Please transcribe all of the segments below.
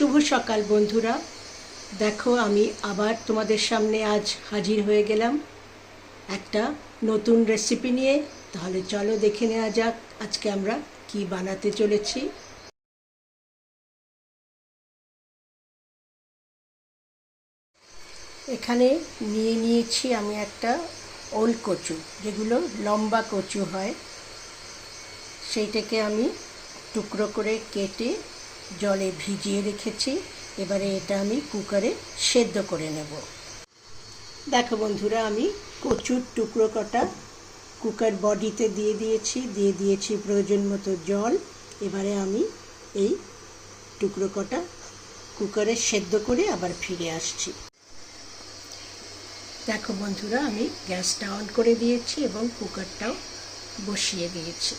শুভ সকাল, বন্ধুরা। দেখো, আমি আবার তোমাদের সামনে আজ হাজির হয়ে গেলাম একটা নতুন রেসিপি নিয়ে। তাহলে চলো দেখে নেওয়া যাক আজকে আমরা কি বানাতে চলেছি। এখানে নিয়ে নিয়েছি আমি একটা ওল কচু, যেগুলো লম্বা কচু হয়। সেইটাকে আমি টুকরো করে কেটে জলে ভিজিয়ে রেখেছি। এবারে এটা আমি কুকারে সেদ্ধ করে নেব। দেখো বন্ধুরা, আমি কচুর টুকরো কটা কুকার বডিতে দিয়ে দিয়েছি। দিয়ে দিয়েছি প্রয়োজন মতো জল। এবারে আমি এই টুকরো কটা কুকারে সেদ্ধ করে আবার ফিরে আসছি। দেখো বন্ধুরা, আমি গ্যাসটা অন করে দিয়েছি এবং কুকারটাও বসিয়ে দিয়েছি।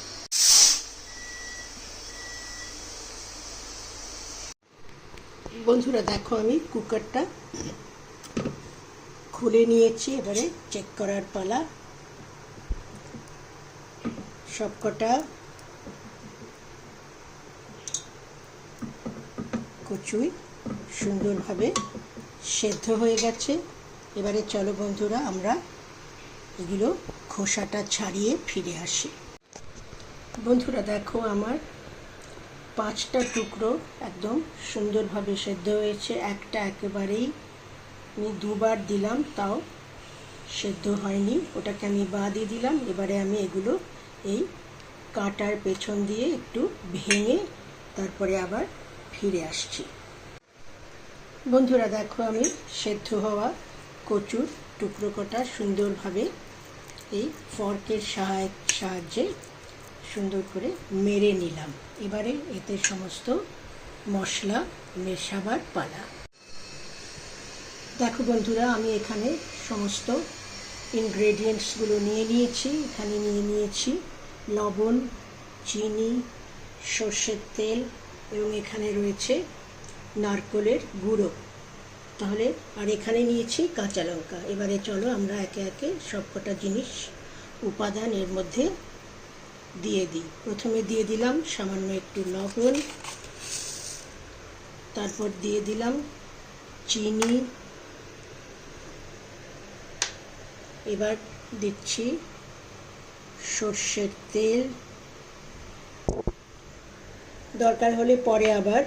বন্ধুরা, দেখো আমি কুকারটা খুলে নিয়েছি, এবারে চেক করার পালা। সবকটা কচুই সুন্দরভাবে সেদ্ধ হয়ে গেছে। এবারে চলো বন্ধুরা, আমরা এগুলো খোসাটা ছাড়িয়ে ফিরে আসি। বন্ধুরা, দেখো আমার পাঁচটা টুকরো একদম সুন্দরভাবে সেদ্ধ হয়েছে। একটা একেবারেই আমি দুবার দিলাম, তাও সেদ্ধ হয়নি। ওটাকে আমি বাদই দিলাম। এবারে আমি এগুলো এই কাটার পেছন দিয়ে একটু ভেঙে তারপরে আবার ফিরে আসছি। বন্ধুরা, দেখো আমি সেদ্ধ হওয়া কচুর টুকরো কটা সুন্দরভাবে এই ফর্কের সাহায্যে সুন্দর করে মেরে নিলাম। এবারে এতে সমস্ত মশলা মেশাবার পালা। দেখো বন্ধুরা, আমি এখানে সমস্ত ইনগ্রেডিয়েন্টসগুলো নিয়ে নিয়েছি। এখানে নিয়ে নিয়েছি লবণ, চিনি, সর্ষের তেল এবং এখানে রয়েছে নারকলের গুঁড়ো। তাহলে, আর এখানে নিয়েছি কাঁচা লঙ্কা। এবারে চলো আমরা একে একে সবকটা জিনিস উপাদান এর মধ্যে দিয়ে দিই। প্রথমে দিয়ে দিলাম সামান্য একটু লবণ, তারপর দিয়ে দিলাম চিনি। এবার দিচ্ছি সর্ষের তেল। দরকার হলে পরে আবার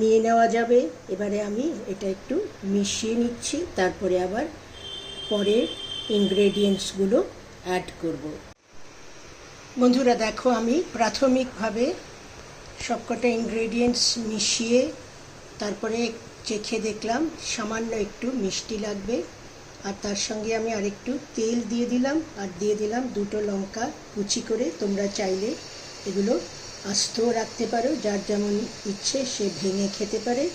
নিয়ে নেওয়া যাবে। এবারে আমি এটা একটু মিশিয়ে নিচ্ছি, তারপরে আবার পরের ইনগ্রেডিয়েন্টসগুলো অ্যাড করব। বন্ধুরা, দেখো আমি প্রাথমিকভাবে সবকটা ইনগ্রেডিয়েন্টস মিশিয়ে তারপরে চেখে দেখলাম, সামান্য একটু মিষ্টি লাগবে। আর তার সঙ্গে আমি আরেকটু তেল দিয়ে দিলাম, আর দিয়ে দিলাম দুটো লঙ্কা কুচি করে। তোমরা চাইলে এগুলো আস্তও রাখতে পারো, যার যেমন ইচ্ছে সে ভেঙে খেতে পারে।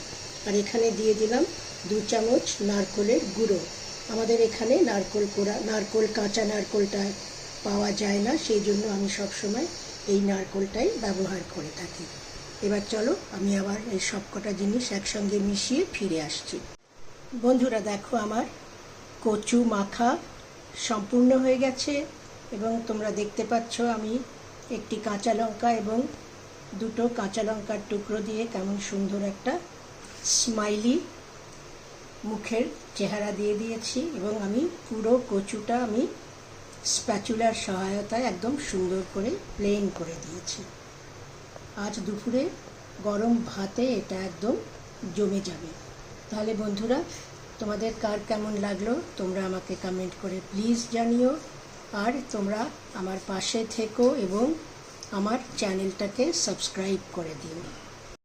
আর এখানে দিয়ে দিলাম দু চামচ নারকলের গুঁড়ো। আমাদের এখানে নারকোল কোড়া নারকোল, কাঁচা নারকোলটা পাওয়া যায় না, সেই জন্য আমি সবসময় এই নারকোলটাই ব্যবহার করে থাকি। এবার চলো, আমি আবার এই সবকটা জিনিস একসঙ্গে মিশিয়ে ফিরে আসছি। বন্ধুরা, দেখো আমার কচু মাখা সম্পূর্ণ হয়ে গেছে এবং তোমরা দেখতে পাচ্ছ আমি একটি কাঁচা লঙ্কা এবং দুটো কাঁচা লঙ্কার টুকরো দিয়ে কেমন সুন্দর একটা স্মাইলি মুখের চেহারা দিয়ে দিয়েছি এবং আমি পুরো কচুটা আমি স্প্যাচুলার সহায়তায় একদম সুন্দর করে প্লেন করে দিয়েছি। আজ দুপুরে গরম ভাতে এটা একদম জমে যাবে। তাহলে বন্ধুরা, তোমাদের কার কেমন লাগল? তোমরা আমাকে কমেন্ট করে প্লিজ জানিও। আর তোমরা আমার পাশে থেকো এবং আমার চ্যানেলটাকে সাবস্ক্রাইব করে দিও।